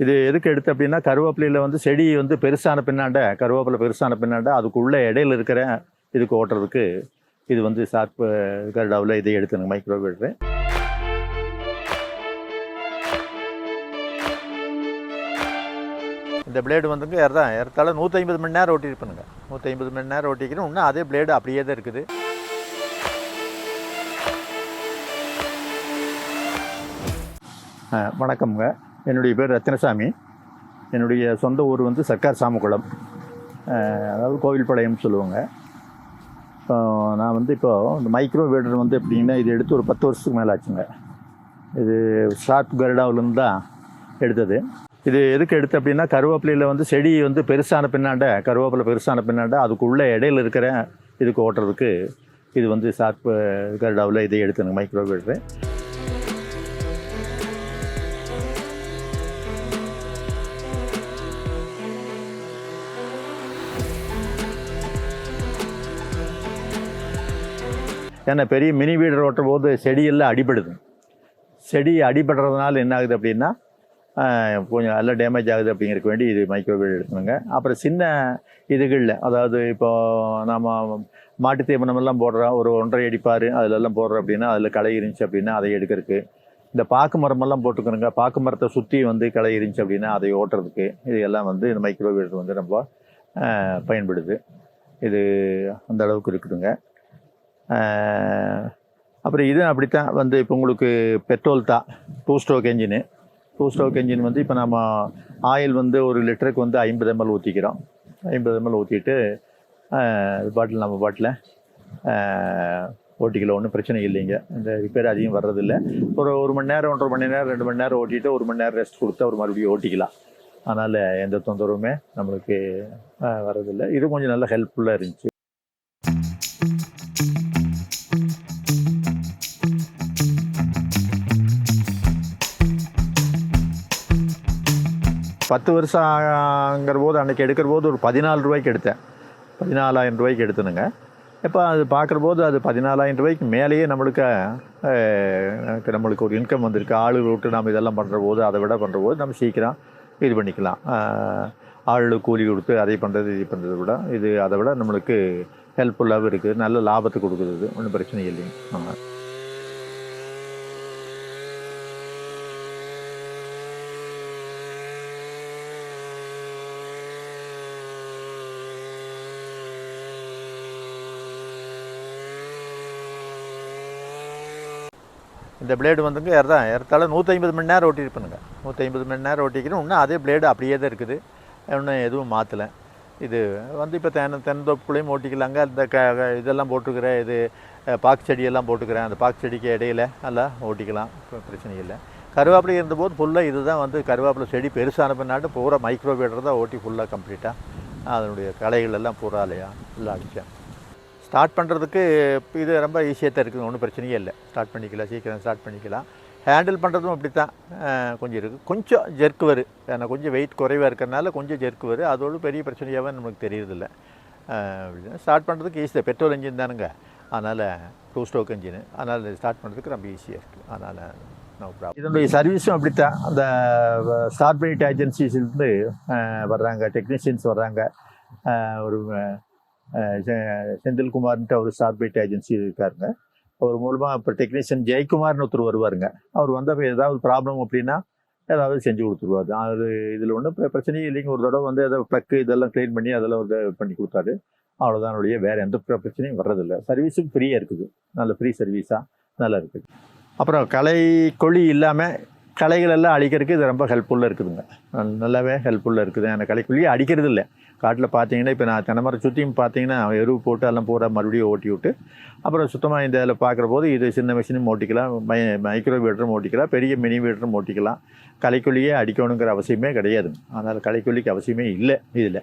இது எதுக்கு எடுத்து அப்படின்னா கருவேப்பிலையில் வந்து செடி வந்து பெருசான பின்னாண்ட கருவேப்பிலை பெருசான பின்னாண்ட அதுக்குள்ளே இடையில இருக்கிற இதுக்கு ஓட்டுறதுக்கு இது வந்து ஷார்ப் கருடாவில் இதை எடுத்துனுங்க எடுறேன் இந்த பிளேடு வந்துங்க ஏறதான் ஏறத்தாழ நூற்றி ஐம்பது மணி நேரம் ஓட்டியிருப்பேனுங்க. நூற்றி ஐம்பது மணி நேரம் ஓட்டிக்கிறோம் இன்னும் அதே பிளேடு அப்படியே தான் இருக்குது. ஆ, வணக்கம்ங்க. என்னுடைய பேர் ரத்தினசாமி. என்னுடைய சொந்த ஊர் வந்து சர்க்கார் சாமக்குளம். அதாவது கோவில்பாளையம்னு சொல்லுவாங்க. நான் வந்து இப்போது இந்த மைக்ரோ வேடர் வந்து எப்படின்னா இது எடுத்து ஒரு பத்து வருஷத்துக்கு மேலே ஆச்சுங்க. இது ஷார்ப் கருடாவிலேருந்து தான் எடுத்தது. இது எதுக்கு எடுத்து அப்படின்னா கருவேப்பிலையில் வந்து செடி வந்து பெருசான பின்னாண்ட கருவேப்பிலை பெருசான பின்னாண்ட அதுக்குள்ளே இடையில இருக்கிற இதுக்கு ஓட்டுறதுக்கு இது வந்து ஷார்ப் கருடாவில் இதை எடுத்தேன் மைக்ரோ வேடரு ஏன்னா பெரிய மினி வீடர் ஓட்டுற போது செடியெல்லாம் அடிபடுது. செடி அடிபடுறதுனால என்ன ஆகுது அப்படின்னா கொஞ்சம் எல்லாம் டேமேஜ் ஆகுது அப்படிங்கிறதுக்கு வேண்டி இது மைக்ரோவேவ் எடுக்கணுங்க. அப்புறம் சின்ன இதுகளில் அதாவது இப்போது நம்ம மாட்டு தீவனமெல்லாம் போடுறோம் ஒரு ஒன்றரை அடிப்பார் அதிலெல்லாம் போடுறோம் அப்படின்னா அதில் களை இருந்துச்சு அப்படின்னா அதை எடுக்கிறதுக்கு. இந்த பாக்கு மரமெல்லாம் போட்டுக்கணுங்க. பாக்கு மரத்தை சுற்றி வந்து களை இருந்துச்சு அப்படின்னா அதை ஓட்டுறதுக்கு இது எல்லாம் வந்து இந்த மைக்ரோவேவ் வந்து ரொம்ப பயன்படுது. இது அந்த அளவுக்கு இருக்குதுங்க. அப்புறம் இது அப்படித்தான் வந்து இப்போ உங்களுக்கு பெட்ரோல் தான். Two stroke engine two stroke engine வந்து இப்போ நம்ம ஆயில் வந்து ஒரு லிட்டருக்கு வந்து ஐம்பது எம்எல் ஊற்றிக்கிறோம் ஐம்பது எம்எல் ஊற்றிட்டு பாட்டில் நம்ம பாட்டில் ஓட்டிக்கலாம் ஒன்றும் பிரச்சனை இல்லைங்க. இந்த ரிப்பேர் அதிகம் வர்றதில்லை. ஒரு ஒரு மணி நேரம் ஒன்றரை மணி நேரம் ரெண்டு மணி நேரம் ஓட்டிட்டு ஒரு மணி நேரம் ரெஸ்ட் கொடுத்தா ஒரு மறுபடியும் ஓட்டிக்கலாம். அதனால் எந்த தொந்தரவுமே நம்மளுக்கு வரதில்லை வர்றதில்லை. இது கொஞ்சம் நல்ல ஹெல்ப்ஃபுல்லாக இருந்துச்சு. பத்து வருஷம் போது அன்றைக்கி எடுக்கிற போது ஒரு பதினாலு ரூபாய்க்கு எடுத்தேன். பதினாலாயிரம் ரூபாய்க்கு எடுத்தனுங்க. இப்போ அது பார்க்குற போது அது பதினாலாயிரம் ரூபாய்க்கு மேலேயே நம்மளுக்கு நம்மளுக்கு ஒரு இன்கம் வந்திருக்கு. ஆளு விட்டு நம்ம இதெல்லாம் பண்ணுற போது அதை விட பண்ணுற போது நம்ம சீக்கிரம் இது பண்ணிக்கலாம். அஹ், ஆளு கூலி கொடுத்து அதை பண்ணுறது இது பண்ணுறதை விட இது அதை விட நம்மளுக்கு ஹெல்ப்ஃபுல்லாகவும் இருக்குது நல்ல லாபத்தை கொடுக்குறது ஒன்றும் பிரச்சனை இல்லைங்க. ஆமாம் இந்த பிளேடு வந்துங்க இறதான் ஏறத்தாழ நூற்றி ஐம்பது மணி நேரம் ஓட்டியிருப்பேனுங்க. நூற்றி ஐம்பது மணி நேரம் ஓட்டிக்கிறோம் இன்னும் அதே பிளேடு அப்படியே தான் இருக்குது. இன்னும் எதுவும் மாற்றலை இது வந்து இப்போ தென்னை தென்னந்தோப்புக்குள்ளேயும் ஓட்டிக்கலாங்க. இந்த க இதெல்லாம் போட்டுக்கிறேன் இது பாக்கு செடியெல்லாம் போட்டுக்கிறேன் அந்த பாக்கு செடிக்கு இடையில நல்லா ஓட்டிக்கலாம். பிரச்சனை இல்லை. கருவேப்பிலை இருந்தபோது ஃபுல்லாக இது தான் வந்து கருவேப்பிலை செடி பெருசான பின்னாட்டு பூரா மைக்ரோவேட்டர் தான் ஓட்டி ஃபுல்லாக கம்ப்ளீட்டாக அதனுடைய களைகள் எல்லாம் பூரா இல்லையா? எல்லாம் அடித்தேன் ஸ்டார்ட் பண்ணுறதுக்கு இது ரொம்ப ஈஸியாக தான் இருக்குது. ஒன்றும் பிரச்சனையே இல்லை. ஸ்டார்ட் பண்ணிக்கலாம். சீக்கிரம் ஸ்டார்ட் பண்ணிக்கலாம். ஹேண்டில் பண்ணுறதும் அப்படி தான் கொஞ்சம் இருக்குது கொஞ்சம் ஜெர்க்கு வரும் ஏன்னா கொஞ்சம் வெயிட் குறைவாக இருக்கிறனால கொஞ்சம் ஜெர்க்கு வரும் அதோட பெரிய பிரச்சனையாகவே நமக்கு தெரியறதில்ல. ஸ்டார்ட் பண்ணுறதுக்கு ஈஸியாக பெட்ரோல் இன்ஜின் தானுங்க. அதனால் டூ ஸ்டோக் இன்ஜின் அதனால் ஸ்டார்ட் பண்ணுறதுக்கு ரொம்ப ஈஸியாக இருக்குது அதனால் நோ ப்ராப்ளம் இதனுடைய சர்வீஸும் அப்படித்தான். அந்த ஸ்டார்ட் பண்ணிட்டு ஏஜென்சிஸ்லேருந்து வர்றாங்க. டெக்னீஷியன்ஸ் வர்றாங்க. ஒரு செந்தில்குமார்ன்ட்டு அவர் ஸ்டார்பைட் ஏஜென்சி இருக்காருங்க. அவர் மூலமாக இப்போ டெக்னீஷியன் ஜெயக்குமார்னு ஒருத்தர் வருவாருங்க. அவர் வந்தப்போ ஏதாவது ப்ராப்ளம் அப்படின்னா ஏதாவது செஞ்சு கொடுத்துருவாரு. அது இதில் ஒன்றும் பிரச்சனையும் இல்லைங்க. ஒரு தடவை வந்து ஏதோ ப்ளக்கு இதெல்லாம் க்ளீன் பண்ணி அதெல்லாம் வந்து பண்ணி கொடுத்தாரு. அவ்வளோதான் ஒழிய வேறு எந்த பிரச்சனையும் வர்றதில்லை. சர்வீஸும் ஃப்ரீயாக இருக்குது. நல்ல ஃப்ரீ சர்வீஸாக நல்லா இருக்குது. அப்புறம் கலை கொழி இல்லாமல் களைகள் எல்லாம் அழிக்கிறதுக்கு இது ரொம்ப ஹெல்ப்ஃபுல்லாக இருக்குதுங்க. நல்லாவே ஹெல்ப்ஃபுல்லாக இருக்குது அந்த களைக்குள்ளேயே அடிக்கிறது இல்லை. காட்டில் பார்த்தீங்கன்னா இப்போ நான் தென்னை சுற்றியும் பார்த்தீங்கன்னா எருவு போட்டு எல்லாம் பூரா மறுபடியும் ஓட்டி விட்டு அப்புறம் சுத்தமாக இந்த இதில் பார்க்குற போது இது சின்ன மிஷினும் ஓட்டிக்கலாம். My micro வீட்டரும் ஓட்டிக்கலாம். பெரிய மினி வீட்டரும் ஓட்டிக்கலாம். களைக்குள்ளேயே அடிக்கணுங்கிற அவசியமே கிடையாது அதனால் களைக்குள்ளிக்கு அவசியமே இல்லை இதில்.